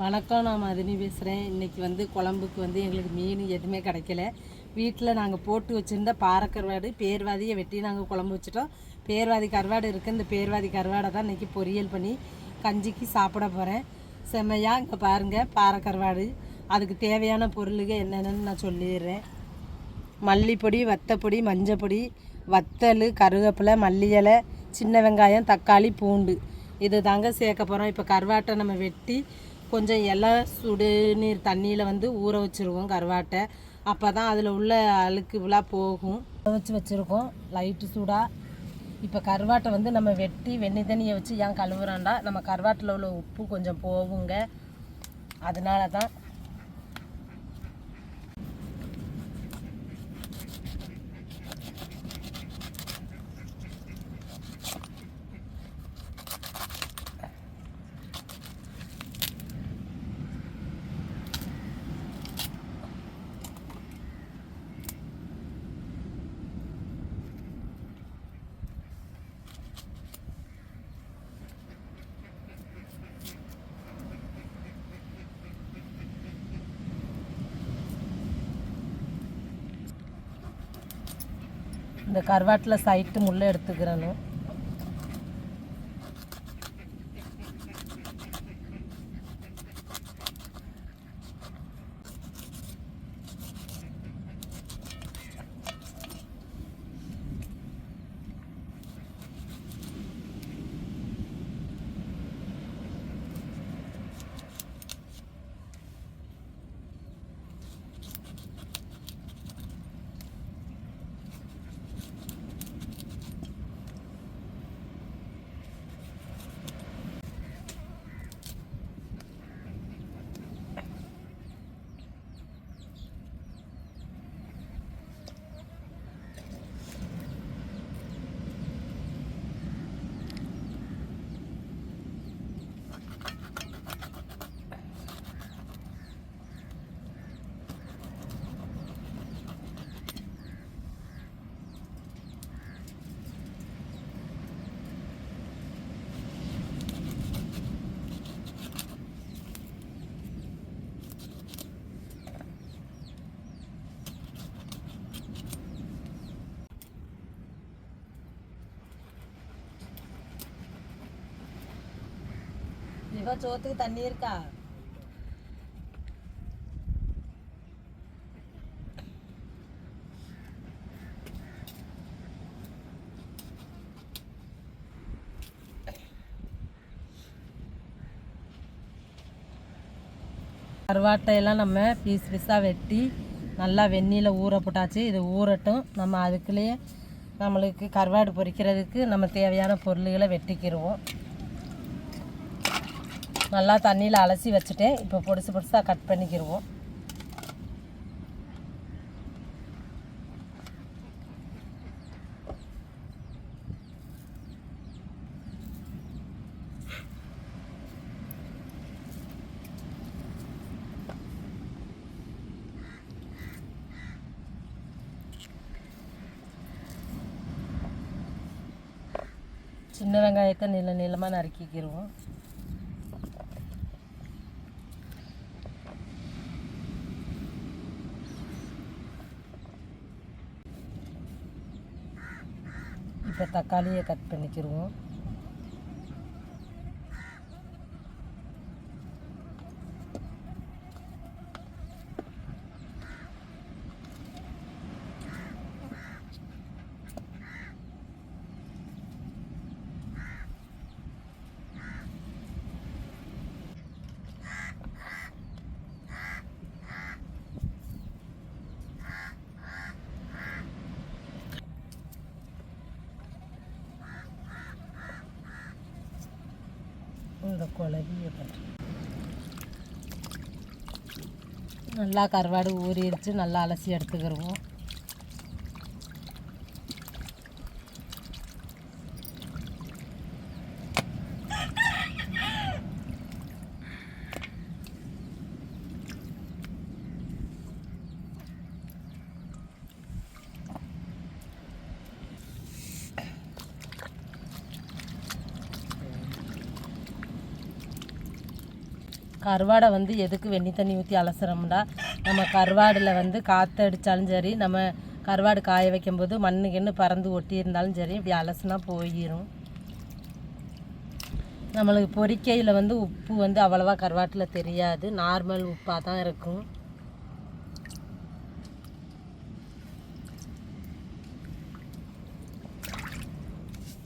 வணக்கம் நான் மதினி பேசுகிறேன் இன்றைக்கி வந்து குழம்புக்கு வந்து எங்களுக்கு மீன் எதுவுமே கிடைக்கல. வீட்டில் நாங்கள் போட்டு வச்சுருந்த பாறை கருவாடு பேர்வாதியை வெட்டி நாங்கள் குழம்பு வச்சுட்டோம். பேர்வாதி கருவாடு இருக்குது இந்த பேர்வாதி கருவாடை தான் இன்றைக்கி பொரியல் பண்ணி கஞ்சிக்கு சாப்பிட போகிறேன் செம்மையாக இங்கே பாருங்கள் பாறை கருவாடு அதுக்கு தேவையான பொருளுக என்னென்னு நான் சொல்லிடுறேன். மல்லிப்பொடி வத்தப்பொடி மஞ்சப்பொடி வத்தல் கருவேப்பிலை மல்லி இலை சின்ன வெங்காயம் தக்காளி பூண்டு. இது தாங்க சேர்க்க போகிறோம் இப்போ கருவாட்டை நம்ம வெட்டி கொஞ்சம் இலை சுடுநீர் தண்ணியில் வந்து ஊற வச்சுருவோம் கருவாட்டை. அப்போ தான் அதில் உள்ள அழுக்கு விழா போகும். வச்சு வச்சுருக்கோம். லைட்டு சூடாக இப்போ கருவாட்டை வந்து நம்ம வெட்டி வெண்ணி தண்ணியை வச்சு ஏன் கழுவுறோம்டா நம்ம கருவாட்டில் உள்ள உப்பு கொஞ்சம் போகுங்க. அதனால தான் இந்த கருவாட்டில் சைட்டு முள்ளை எடுத்துக்கிறணும் இதோ சோத்துக்கு தண்ணி இருக்கா கருவாட்டையெல்லாம் நம்ம பீஸ் பீஸாக வெட்டி நல்லா வெந்நியில் ஊற போட்டாச்சு இது ஊறட்டும் நம்ம அதுக்குள்ளேயே நம்மளுக்கு கருவாடு பொரிக்கிறதுக்கு நம்ம தேவையான பொருள்களை வெட்டிக்கிடுவோம் நல்லா தண்ணியில் அலசி வச்சுட்டேன் இப்போ பொடிசு பொடிசாக கட் பண்ணிக்கிடுவோம் சின்ன வெங்காயத்தை நீள நீளமாக நறுக்கிக்கிடுவோம் இப்போ தக்காளியை கட் பண்ணிக்கிடுவோம் இந்த குழவியை பண்ணுறேன் நல்லா கருவாடு ஊறிடுச்சு நல்லா அலசி எடுத்துக்கிறோம் கருவாடை வந்து எதுக்கு வெண்ணி தண்ணி ஊற்றி அலசுறோம்னா நம்ம கருவாடில் வந்து காற்று அடித்தாலும் சரி நம்ம கருவாடு காய வைக்கும்போது மண்ணு கிண்ணு பறந்து ஒட்டி இருந்தாலும் சரி இப்படி அலசுனா போயிடும் நம்மளுக்கு பொரிக்கையில் வந்து உப்பு வந்து அவ்வளோவா கருவாட்டில் தெரியாது. நார்மல் உப்பாக தான் இருக்கும்.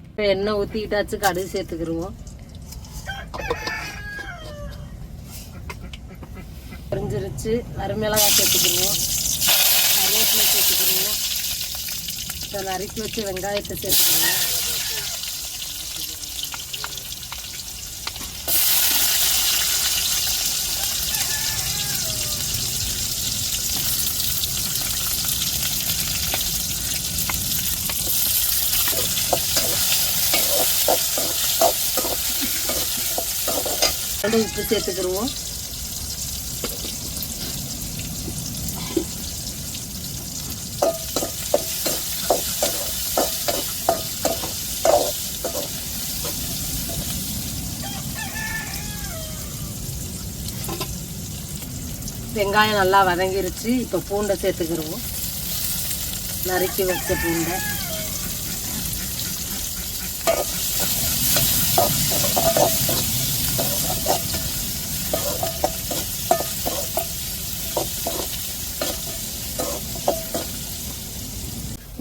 இப்போ எண்ணெய் ஊற்றிக்கிட்டாச்சு கடுகு சேர்த்துக்கிருவோம். புரிஞ்சிருச்சு அருமிளகாய் சேர்த்துக்கணும் கருவேப்பிலை சேர்த்துக்கணும் இப்போ நறுக்கி வச்சு வெங்காயத்தை சேர்த்துக்கணும் உப்பு சேர்த்துக்கிடுவோம். வெங்காயம் நல்லா வதங்கிருச்சு. இப்போ பூண்டை சேர்த்துக்கிருவோம். நறுக்கி வச்ச பூண்டை.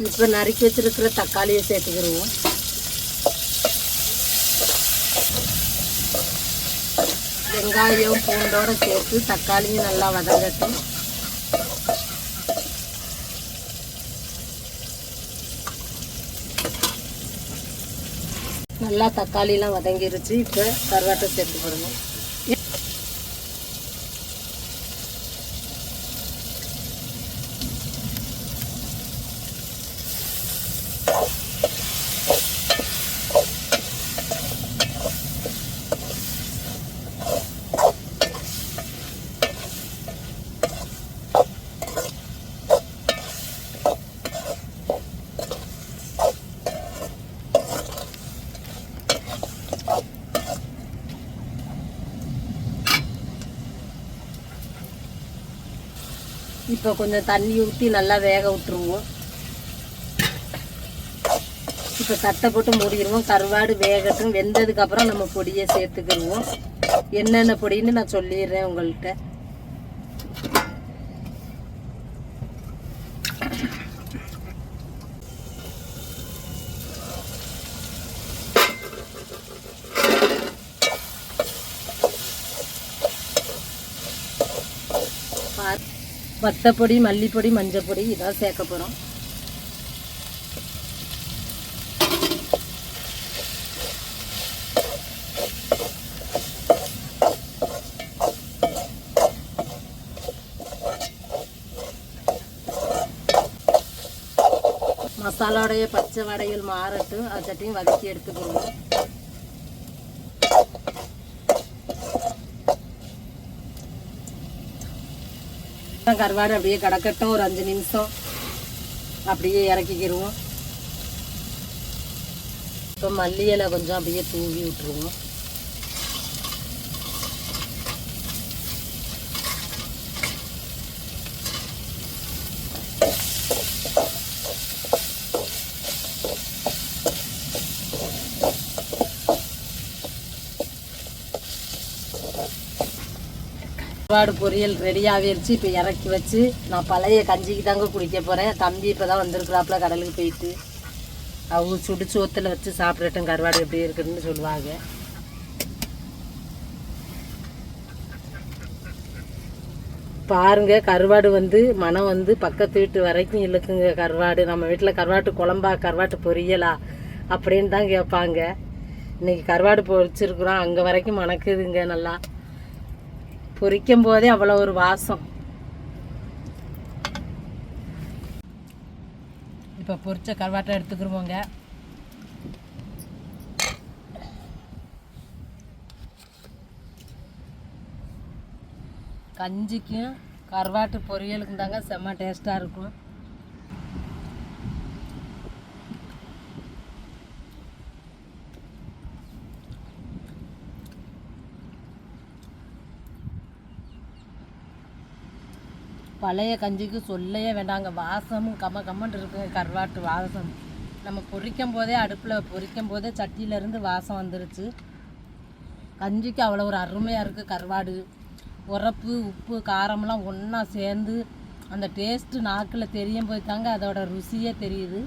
இப்போ நறுக்கி வச்சிருக்கிற தக்காளியை சேர்த்துக்கிருவோம். வெங்காயம் பூண்டோட சேர்த்து தக்காளியும் நல்லா வதங்கட்டும். நல்லா தக்காளிலாம் வதங்கிருச்சு. இப்போ கருவாட்டை சேர்த்து போடணும். இப்போ கொஞ்சம் தண்ணி ஊற்றி நல்லா வேக விட்டுருவோம். இப்போ தட்டை போட்டு மூடிடுவோம். கருவாடு வேகட்டும். வெந்ததுக்கப்புறம் நம்ம பொடியை சேர்த்துக்கிடுவோம். என்னென்ன பொடின்னு நான் சொல்லிடுறேன் உங்கள்கிட்ட. வத்தப்பொடி மல்லிப்பொடி மஞ்சப்பொடி இதான் சேர்க்க போகிறோம் மசாலாவுடைய பச்சை வடைகள் மாறட்டும் அது வதக்கி எடுத்துக்கணும் கருவாடு அப்படியே கிடக்கட்டும் ஒரு அஞ்சு நிமிஷம். அப்படியே இறக்கிக்கிடுவோம் இப்போ மல்லி இலை கொஞ்சம் அப்படியே தூவி விட்டுருவோம். கருவாடு பொரியல் ரெடி ஆகிருச்சு இப்போ இறக்கி வச்சு நான் பழைய கஞ்சிக்கு தாங்க குடிக்க போகிறேன் தம்பி இப்போ தான் வந்திருக்கிறாப்புல கடலுக்கு போயிட்டு. அவங்க சுடு சோத்தில் வச்சு சாப்பிடட்டும் கருவாடு எப்படி இருக்குன்னு சொல்லுவாங்க. பாருங்க கருவாடு வந்து மனம் வந்து பக்கத்து வீட்டு வரைக்கும் இழுக்குங்க. கருவாடு நம்ம வீட்டில் கருவாட்டு குழம்பா கருவாட்டு பொரியலா அப்படின்னு தான் கேட்பாங்க. இன்னைக்கு கருவாடு பொரிச்சிருக்குறோம். அங்கே வரைக்கும் மணக்குதுங்க நல்லா. பொரிக்கும் போதே அவ்வளோ ஒரு வாசம். இப்போ பொரிச்ச கருவாட்டை எடுத்துக்கிருவோங்க. கஞ்சிக்கும் கருவாட்டு பொரியலுக்கும் தாங்க செம்ம டேஸ்ட்டாக இருக்கும். பழைய கஞ்சிக்கு சொல்லவே வேண்டாங்க. வாசமும் கம்ம கம்மன் இருக்குங்க கருவாட்டு வாசம். நம்ம பொரிக்கும் போதே அடுப்பில் பொரிக்கும் போதே சட்டியிலேருந்து வாசம் வந்துருச்சு. கஞ்சிக்கு அவ்வளோ ஒரு அருமையாக இருக்குது கருவாடு உரப்பு உப்பு காரம்லாம் ஒன்றா சேர்ந்து அந்த டேஸ்ட்டு நாக்கில் தெரியும் போது தாங்க அதோட ருசியே தெரியுது.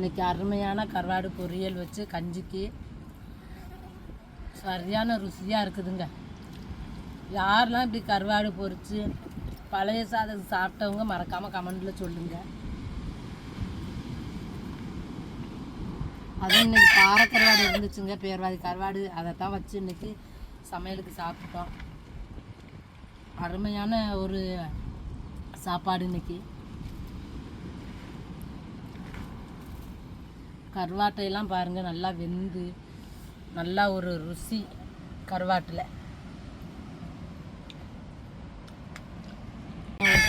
இன்னைக்கு அருமையான கருவாடு பொரியல் வச்சு கஞ்சிக்கு சரியான ருசியாக இருக்குதுங்க. யாரெல்லாம் இப்படி கருவாடு பொரித்து பழைய சாதம் சாப்பிட்டவங்க மறக்காமல் கமெண்டில் சொல்லுங்கள் அதுவும் இன்னைக்கு காரக்கருவாடு இருந்துச்சுங்க பேர்வாதி கருவாடு. அதை தான் வச்சு இன்னைக்கு சமையலுக்கு சாப்பிட்டோம். அருமையான ஒரு சாப்பாடு இன்னைக்கு. கருவாட்டையெல்லாம் பாருங்கள் நல்லா வெந்து நல்லா ஒரு ருசி கருவாட்டில்.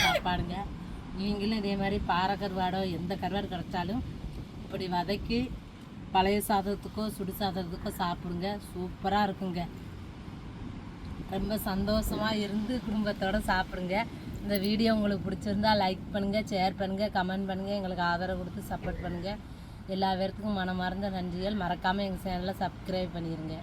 சாப்பாடுங்க. நீங்களும் இதே மாதிரி பாறை கருவாடோ எந்த கருவாடு கிடைச்சாலும் இப்படி வதக்கி பழைய சாதத்துக்கோ சுடு சாதத்துக்கோ சாப்பிடுங்க. சூப்பராக இருக்குங்க. ரொம்ப சந்தோஷமாக இருந்து குடும்பத்தோடு சாப்பிடுங்க. இந்த வீடியோ உங்களுக்கு பிடிச்சிருந்தா லைக் பண்ணுங்கள் ஷேர் பண்ணுங்கள் கமெண்ட் பண்ணுங்கள் எங்களுக்கு ஆதரவு கொடுத்து சப்போர்ட் பண்ணுங்கள் எல்லா பேர்த்துக்கும் மனமார்ந்த நன்றிகள். மறக்காமல் எங்கள் சேனலை சப்ஸ்கிரைப் பண்ணிடுங்க